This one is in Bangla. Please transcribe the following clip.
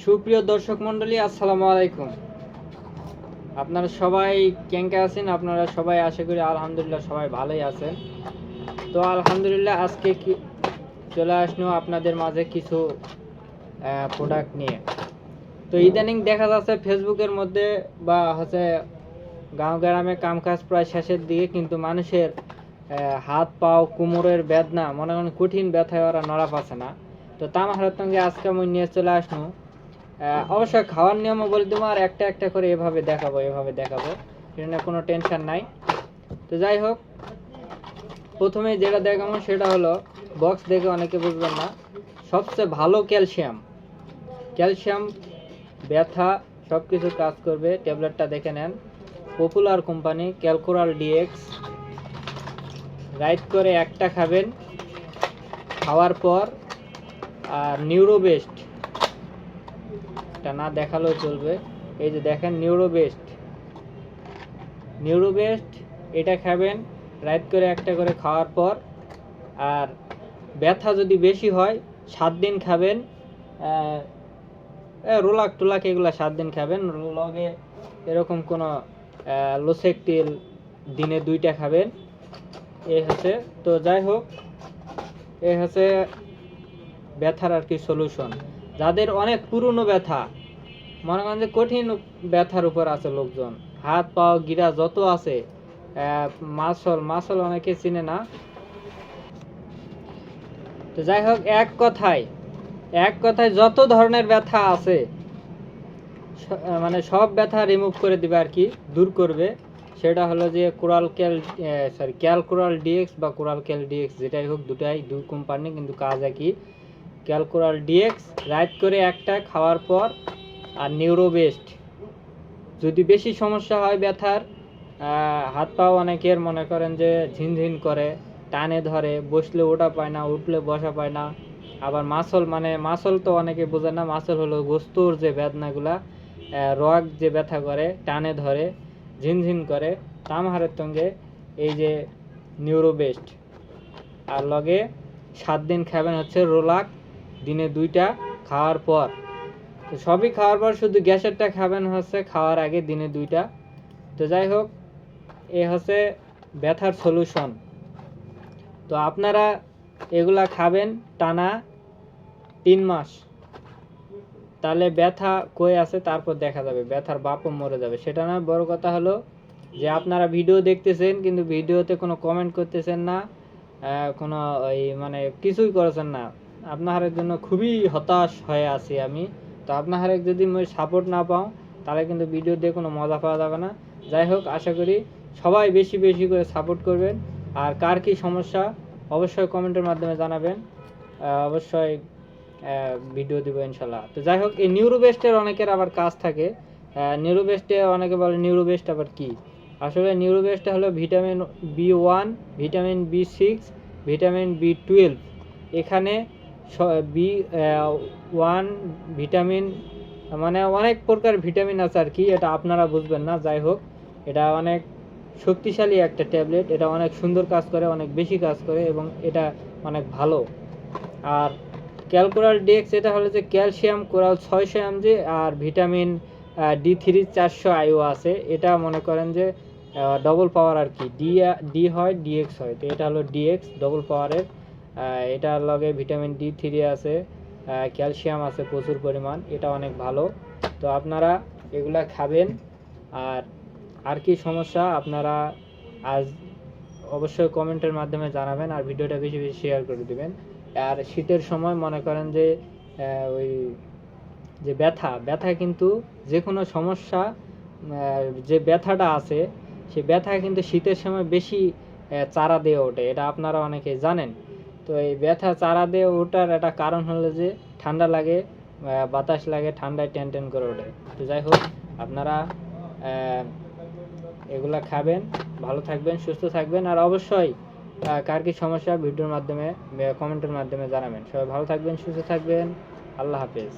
সুপ্রিয় দর্শক মণ্ডলী, আসসালামু আলাইকুম। আপনারা সবাই কেঙ্কে আছেন? আপনারা সবাই আশা করি আলহামদুলিল্লাহ সবাই ভালোই আছেন। তো আলহামদুলিল্লাহ আজকে কি চলে আসলো আপনাদের মাঝে কিছু প্রোডাক্ট নিয়ে। তো ইদানিং দেখা যাচ্ছে ফেসবুকের মধ্যে বা হচ্ছে গাঁও গ্রামে কামকাজ প্রায় শেষের দিকে কিন্তু মানুষের হাত পাও, কোমরের বেদনা, মনে করেন কঠিন ব্যথায় ওরা নড়া পাচ্ছে না। তো তাম সঙ্গে আজকে আমি নিয়ে চলে আসলো আহ, অবশ্যই খাওয়ার নিয়মও বলে দেবো আর একটা একটা করে এভাবে দেখাবো এভাবে দেখাবো সেটা কোনো টেনশন নাই। তো যাই হোক প্রথমে যেটা দেখাবো সেটা হলো বক্স দেখে অনেকে বুঝবেন না সবচেয়ে ভালো ক্যালসিয়াম ক্যালসিয়াম ব্যথা সব কিছু কাজ করবে ট্যাবলেটটা দেখে নেন। পপুলার কোম্পানি ক্যালকুরাল ডিএক্স রাইট করে একটা খাবেন খাওয়ার পর আর নিউরোবেস্ট এটা না দেখালেও চলবে। এই যে দেখেন নিউরোবেস্ট নিউরোবেস্ট এটা খাবেন, রাইট করে একটা করে খাওয়ার পর, আর ব্যথা যদি বেশি হয়, সাত দিন খাবেন রোলাক টোলাক এগুলো সাত দিন খাবেন, লগে এরকম কোনো তেল দিনে দুইটা খাবেন। এই হচ্ছে, তো যাই হোক এই হচ্ছে ব্যথার আর কি সলিউশন যাদের অনেক পুরনো ব্যথা, মনে করেন যে কঠিন ব্যথার উপর আছে লোকজন। হাত, পা, গিরা যত আছে মাসল মাসল অনেকে চিনে না। তো যাই হোক, এক কথায় এক কথায় যত ধরনের ব্যথা আছে মানে সব ব্যথা রিমুভ করে দিবে আর কি, দূর করবে। সেটা হলো যে Coral Cal sorry Cal Coral DX বা কোরাল ক্যাল ডিএক্স, যেটাই হোক দুটাই দুই কোম্পানি কিন্তু কাজ একই। ক্যালকুরাল ডিএক্স, রাইট করে একটা খাওয়ার পর, আর নিউরোবেস্ট যদি বেশি সমস্যা হয় ব্যথার হাত পা অনেকের মনে করেন যে ঝিনঝিন করে, টানে ধরে, বসলে ওটা পায় না, উঠলে বসা পায় না। আবার মাসল মানে মাসল তো অনেকে বোঝে না, মাসল হলো গোস্তর যে বেদনাগুলা রগ যে ব্যথা করে, টানে ধরে, ঝিনঝিন করে তামহারের সঙ্গে এই যে নিউরোবেস্ট আর লগে সাত দিন খাবেন হচ্ছে রোলাক দিনে দুইটা খাওয়ার পর। তো সবই খাওয়ার পর শুধু গ্যাসেরটা খাবেন হচ্ছে খাওয়ার আগে দিনে দুইটা। তো যাই হোক, এ হচ্ছে ব্যথার সলিউশন তো আপনারা এগুলা খাবেন টানা তিন মাস। তাহলে ব্যথা কই আছে তারপর দেখা যাবে, ব্যথার বাপও মরে যাবে। সেটা না, বড় কথা হলো যে আপনারা ভিডিও দেখতেছেন, কিন্তু ভিডিওতে কোনো কমেন্ট করতেছেন না কোনো ওই মানে কিছুই করেছেন না। আপনাদের জন্য খুবই হতাশ হয়ে আছি আমি। তো আপনাদের যদি সাপোর্ট না পাও, তাহলে কিন্তু ভিডিও দিয়ে কোনো মজা পাওয়া যাবে না। যাই হোক, আশা করি সবাই বেশি বেশি করে সাপোর্ট করবেন। আর কার কি সমস্যা, অবশ্যই কমেন্টের মাধ্যমে জানাবেন। অবশ্যই ভিডিও দিব ইনশাল্লাহ। তো যাই হোক, এই নিউরোবেস্টের অনেকের আবার কাজ থাকে। নিউরোবেস্টে অনেকে বলে নিউরোবেস্ট আবার কি? আসলে নিউরোবেস্ট হলো vitamin B one vitamin B six vitamin B twelve এখানে বি ওয়ান ভিটামিন মানে অনেক প্রকার ভিটামিন আছে আর কি, এটা আপনারা বুঝবেন না, যাই হোক। এটা অনেক শক্তিশালী একটা ট্যাবলেট এটা অনেক সুন্দর কাজ করে, অনেক বেশি কাজ করে এবং এটা অনেক ভালো। আর ক্যালকুরাল ডিএক্স এটা হলো যে ক্যালসিয়াম কোরাল ছয়শো এমজি আর ভিটামিন ডি থ্রি চারশো আইও আছে। এটা মনে করেন যে ডবল পাওয়ার আর কি ডি ডি হয় ডিএক্স হয়। তো এটা হলো ডিএক্স ডবল পাওয়ারের এটার লগে ভিটামিন ডি থ্রি আছে ক্যালসিয়াম আছে প্রচুর পরিমাণ, এটা অনেক ভালো। তো আপনারা এগুলা খাবেন, আর আর কি সমস্যা আপনারা আজ অবশ্যই কমেন্টের মাধ্যমে জানাবেন, আর ভিডিওটা বেশি বেশি শেয়ার করে দিবেন। আর শীতের সময় মনে করেন যে ওই যে ব্যথা ব্যথা কিন্তু যে কোনো সমস্যা যে ব্যথাটা আছে, সে ব্যথা কিন্তু শীতের সময় বেশি চারা দিয়ে ওঠে, এটা আপনারা অনেকে জানেন। তো এই ব্যথা চারা দিয়ে ওঠার একটা কারণ হলো যে ঠান্ডা লাগে বাতাস লাগে, ঠান্ডায় টেন টেন করে ওঠে। তো যাই হোক, আপনারা এগুলা খাবেন, ভালো থাকবেন, সুস্থ থাকবেন, আর অবশ্যই কার কি সমস্যা ভিডিওর মাধ্যমে কমেন্টের মাধ্যমে জানাবেন। সবাই ভালো থাকবেন, সুস্থ থাকবেন, আল্লাহ হাফেজ।